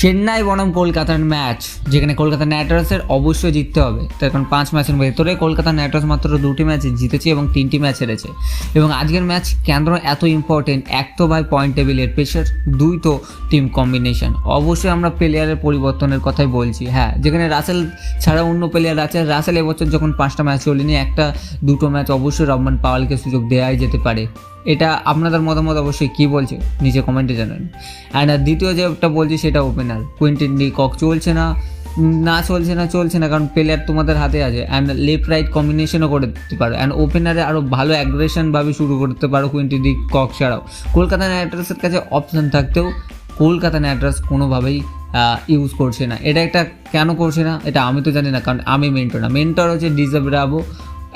চেন্নাই বনাম কলকাতার ম্যাচ যেখানে কলকাতা নাইট রাইডার্সের অবশ্যই জিততে হবে। তার কারণ পাঁচ ম্যাচের ভেতরে কলকাতা নাইট রাইডার্স মাত্র দুটি ম্যাচ জিতেছে এবং তিনটি ম্যাচ হেরেছে। এবং আজকের ম্যাচ কেন এত ইম্পর্টেন্ট এক তো ভাই পয়েন্ট টেবিলের প্রেশার দুই তো টিম কম্বিনেশন অবশ্যই আমরা প্লেয়ারের পরিবর্তনের কথাই বলছি। হ্যাঁ যেখানে রাসেল ছাড়া অন্য প্লেয়ার আছে রাসেল এবছর যখন পাঁচটা ম্যাচ চলেনি একটা দুটো ম্যাচ অবশ্যই রহমান পাওয়ালকে সুযোগ দেওয়াই যেতে পারে। এটা আপনাদের মতামত অবশ্যই কী বলছে, নিচে কমেন্টে জানান। অ্যান্ড দ্বিতীয় যেটা বলছি সেটা ওপেনার কুইন্টিন ডি কক চলছে না না চলছে না চলছে না, কারণ প্লেয়ার তোমাদের হাতে আছে। অ্যান্ড লেফট রাইট কম্বিনেশনও করে দিতে পারো। অ্যান্ড ওপেনারে আরও ভালো অ্যাগ্রেশনভাবে শুরু করতে পারো কুইন্টিন ডি কক ছাড়াও। কলকাতা নাইট রাইডার্সের কাছে অপশন থাকতেও কলকাতা নাইট রাইডার্স কোনোভাবেই ইউজ করছে না। এটা একটা কেন করছে না, এটা আমি তো জানি না, কারণ আমি মেন্টর না। মেন্টর হচ্ছে ডিজাব রাবো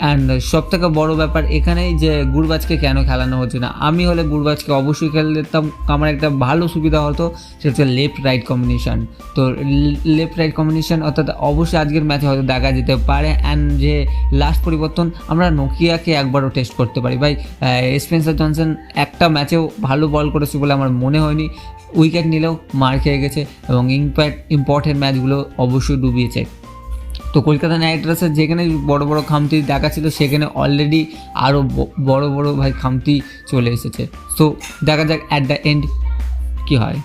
অ্যান্ড সব থেকে বড়ো ব্যাপার এখানেই যে গুরবাজকে কেন খেলানো হচ্ছে না? আমি হলে গুরবাজকে অবশ্যই খেলে দিতাম। আমার একটা ভালো সুবিধা হতো, সেটা হচ্ছে লেফট রাইট কম্বিনেশন তো লেফট রাইট কম্বিনেশন অর্থাৎ অবশ্যই আজকের ম্যাচে হয়তো দেখা যেতে পারে। অ্যান্ড যে লাস্ট পরিবর্তন, আমরা নোকিয়াকে একবারও টেস্ট করতে পারি। ভাই স্পেন্সার জনসন একটা ম্যাচেও ভালো বল করেছে বলে আমার মনে হয়নি। উইকেট নিলেও মার খেয়ে গেছে এবং ইম্প্যাক্ট ইম্পর্টেন্ট ম্যাচগুলো অবশ্যই ডুবিয়েছে। তো কলকাতা নাইট রাইডার্সের যেখানে বড় বড় খামতি দেখা ছিল, সেখানে অলরেডি আরও বড় বড় ভাই খামতি চলে এসেছে। সো দেখা যাক অ্যাট দ্য এন্ড কী হয়।